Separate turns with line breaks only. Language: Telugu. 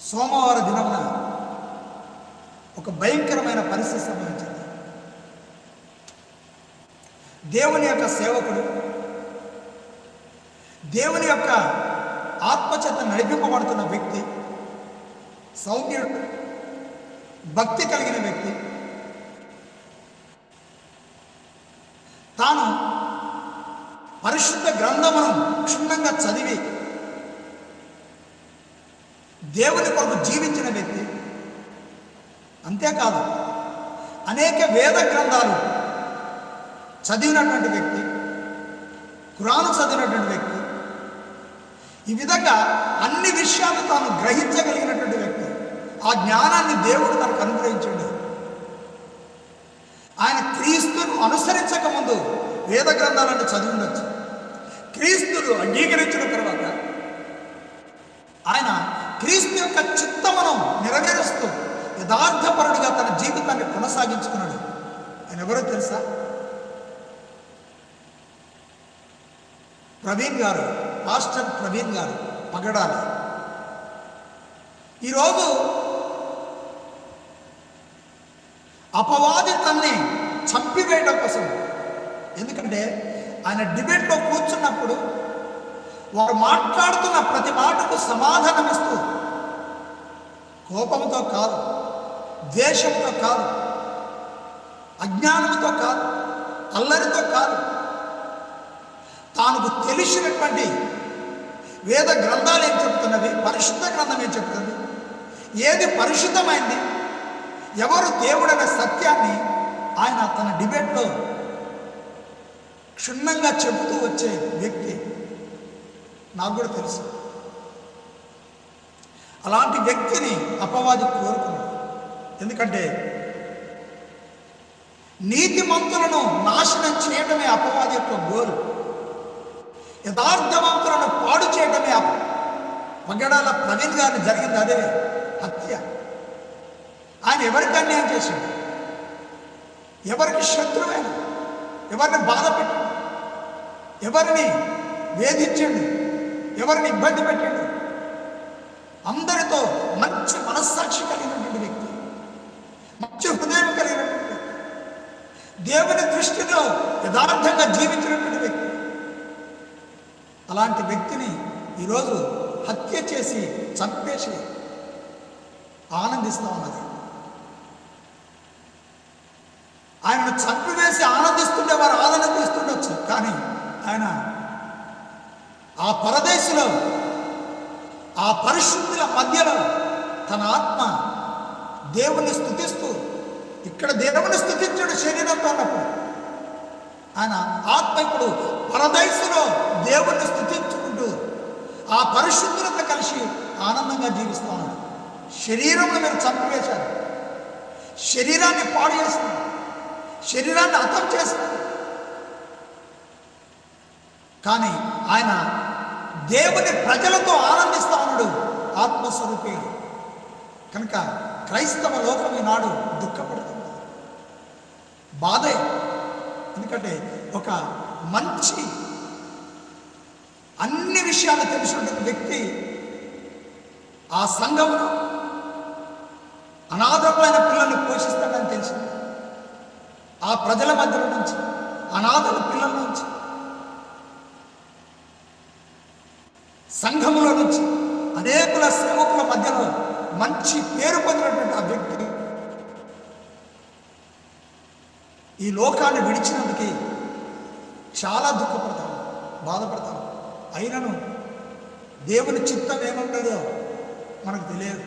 సోమవారం దినమున ఒక భయంకరమైన పరిస్థితి సంభవించింది. దేవుని యొక్క సేవకుడు దేవుని యొక్క ఆత్మచేత నడిపింపబడుతున్న వ్యక్తి సౌమ్యుడు భక్తి కలిగిన వ్యక్తి తాను పరిశుద్ధ గ్రంథమును క్షుణ్ణంగా చదివి దేవుని కొరకు జీవించిన వ్యక్తి. అంతేకాదు అనేక వేద గ్రంథాలు చదివినటువంటి వ్యక్తి కురాను చదివినటువంటి వ్యక్తి ఈ విధంగా అన్ని విషయాలు తాను గ్రహించగలిగినటువంటి వ్యక్తి. ఆ జ్ఞానాన్ని దేవుడు తనకు అనుగ్రహించండి. ఆయన క్రీస్తును అనుసరించక ముందు వేద గ్రంథాలను చదివి ఉండొచ్చు. క్రీస్తును అంగీకరించిన తర్వాత క్రీస్తు యొక్క చిత్తమనం నెరవేరుస్తూ యథార్థపరుడిగా తన జీవితాన్ని కొనసాగించుకున్నాడు. ఆయన ఎవరో తెలుసా? ప్రవీణ్ గారు మాస్టర్ ప్రవీణ్ గారు పగడాలి. ఈరోజు అపవాది తన్ని చంపివేయడం కోసం. ఎందుకంటే ఆయన డిబేట్లో కూర్చున్నప్పుడు వారు మాట్లాడుతున్న ప్రతి మాటకు సమాధానమిస్తూ కోపంతో కాదు ద్వేషంతో కాదు అజ్ఞానంతో కాదు అల్లరితో కాదు. తానుకు తెలిసినటువంటి వేద గ్రంథాలు ఏం చెప్తున్నవి? పరిశుద్ధ గ్రంథం ఏం చెప్తుంది ఏది పరిశుద్ధమైంది? ఎవరు దేవుడనే సత్యాన్ని ఆయన తన డిబేట్లో క్షుణ్ణంగా చెబుతూ వచ్చే వ్యక్తి నాకు కూడా తెలుసు. అలాంటి వ్యక్తిని అపవాది కోరుకున్నాడు. ఎందుకంటే నీతిమంతులను నాశనం చేయడమే అపవాది యొక్క గోలు. యథార్థవంతులను పాడు చేయడమే అప మగడాల ప్రవీణ్ గారిని జరిగింది అదే హత్య. ఆయన ఎవరికి అన్యాయం చేశాడు? ఎవరికి శత్రువైన ఎవరిని బాధ పెట్టాడు? ఎవరిని వేధించండి? ఎవరిని ఇబ్బంది పెట్టాడు? అందరితో మంచి మనస్సాక్షి కలిగినటువంటి వ్యక్తి. మంచి హృదయం కలిగినటువంటి వ్యక్తి. దేవుని దృష్టిలో యథార్థంగా జీవించినటువంటి వ్యక్తి. అలాంటి వ్యక్తిని ఈరోజు హత్య చేసి చంపేసి ఆనందిస్తూ ఉన్నది. ఆయనను చంపివేసి ఆనందిస్తుండే వారు ఆనందిస్తుండొచ్చు. కానీ ఆయన ఆ పరదేశంలో ఆ పరిశుద్ధుల మధ్యలో తన ఆత్మ దేవుని స్థుతిస్తూ ఇక్కడ దేవుని స్థుతించడు శరీరంతో ఉన్నప్పుడు ఆయన ఆత్మ ఇప్పుడు పరదేశంలో దేవుణ్ణి స్థుతించుకుంటూ ఆ పరిశుద్ధులతో కలిసి ఆనందంగా జీవిస్తూ ఉన్నాడు. శరీరంలో మీరు చంపివేశారు. శరీరాన్ని పాడు చేస్తారు శరీరాన్ని అర్థం చేస్తున్నారు. కానీ ఆయన దేవుని ప్రజలతో ఆనందిస్తా ఉన్నాడు ఆత్మస్వరూపి. కనుక క్రైస్తవ లోకం ఈనాడు దుఃఖపడుతుంది. బాధే. ఎందుకంటే ఒక మంచి అన్ని విషయాలు తెలిసినటువంటి వ్యక్తి ఆ సంఘమును అనాథమైన పిల్లల్ని పోషిస్తాడని తెలిసింది. ఆ ప్రజల మధ్యలో నుంచి అనాథల పిల్లల నుంచి సంఘములో నుంచి అనేకుల సేవకుల మధ్యలో మంచి పేరు పొందినటువంటి ఆ వ్యక్తి ఈ లోకాన్ని విడిచినందుకే చాలా దుఃఖపడతాం బాధపడతాం అయినను దేవుని చిత్తం ఏముంటుందో మనకు తెలియదు.